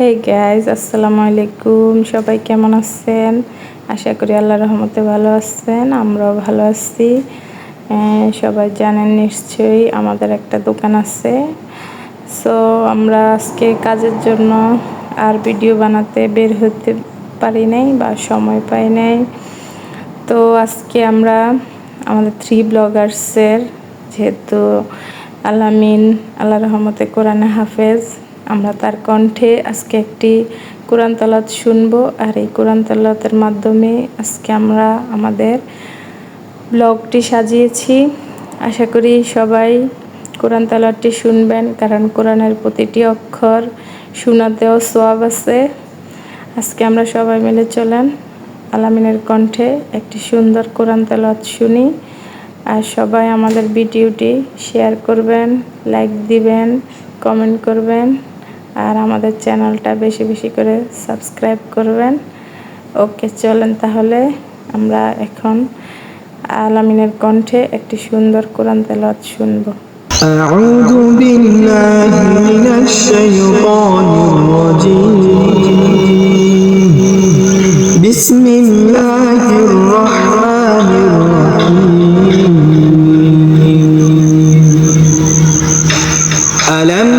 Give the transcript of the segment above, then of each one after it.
Hey guys আসসালামু আলাইকুম। সবাই কেমন আছেন? আশা করি আল্লাহ রহমতে ভালো আছেন, আমরাও ভালো আছি। সবাই জানেন নিশ্চয়ই আমাদের একটা দোকান আছে। সো আমরা আজকে কাজের জন্য আর ভিডিও বানাতে বের হতে পারি নাই বা সময় পাই নাই। তো আজকে আমরা আমাদের থ্রি ব্লগার্সের যেহেতু আলামিন আল্লাহ রহমতে কোরআনে হাফেজ আমরা তার কণ্ঠে আজকে একটি কোরআন তালাত শুনব, আর এই কোরআন তালাতের মাধ্যমে আজকে আমরা আমাদের ব্লগটি সাজিয়েছি। আশা করি সবাই কোরআন তালাতটি শুনবেন, কারণ কোরআনের প্রতিটি অক্ষর শোনাতেও সোয়াব আছে। আজকে আমরা সবাই মিলে চলেন আলামিনের কণ্ঠে একটি সুন্দর কোরআন তেলাওয়াত শুনি, আর সবাই আমাদের ভিডিওটি শেয়ার করবেন, লাইক দিবেন, কমেন্ট করবেন। আর আমাদের চ্যানেলটা বেশি বেশি করে সাবস্ক্রাইব করবেন ওকে চলেন তাহলে আমরা এখন আলামিনের কণ্ঠে একটি সুন্দর কোরআন তেলাওয়াত শুনবো أعوذ بالله من الشيطان الرجيم بسم الله الرحمن الرحيم ألم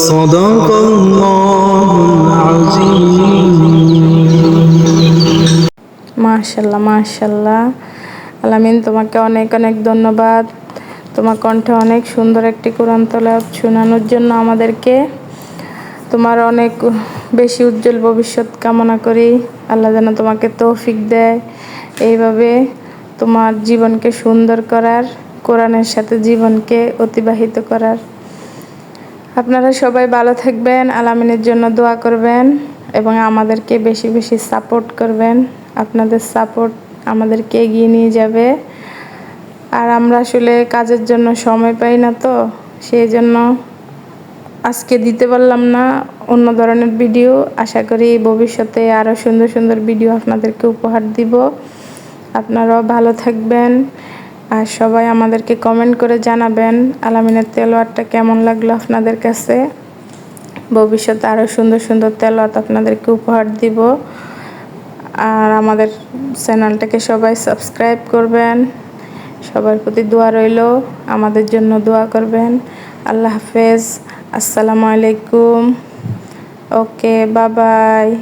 صدق الله العظيم মাশাল্লাহ মাশাল্লাহ আলামিন তোমাকে অনেক অনেক ধন্যবাদ তোমার কণ্ঠে অনেক সুন্দর একটি কোরআন তলাওয়াত শোনানোর জন্য আমাদেরকে তোমার অনেক বেশি উজ্জ্বল ভবিষ্যৎ কামনা করি। আল্লাহ যেন তোমাকে তৌফিক দেয়। এইভাবে তোমার জীবনকে সুন্দর করার, কোরআনের সাথে জীবনকে অতিবাহিত করার। আপনারা সবাই ভালো থাকবেন, আলামিনের জন্য দোয়া করবেন এবং আমাদেরকে বেশি বেশি সাপোর্ট করবেন। আপনাদের সাপোর্ট আমাদেরকে এগিয়ে নিয়ে যাবে। আর আমরা আসলে কাজের জন্য সময় পাই না তো, সেই জন্য আজকে দিতে পারলাম না অন্য ধরনের ভিডিও। আশা করি ভবিষ্যতে আরও সুন্দর সুন্দর ভিডিও আপনাদেরকে উপহার দিব। আপনারাও ভালো থাকবেন আর সবাই আমাদেরকে কমেন্ট করে জানাবেন আলামিনের তেলোয়ারটা কেমন লাগল আপনাদের কাছে। ভবিষ্যতে আরও সুন্দর সুন্দর তেলোয়াত আপনাদেরকে উপহার দিব। আর আমাদের চ্যানেলটাকে সবাই সাবস্ক্রাইব করবেন। সবার প্রতি দোয়া রইল। আমাদের জন্য দোয়া করবেন। আল্লাহ হাফেজ। Assalamualaikum. Okay, bye bye.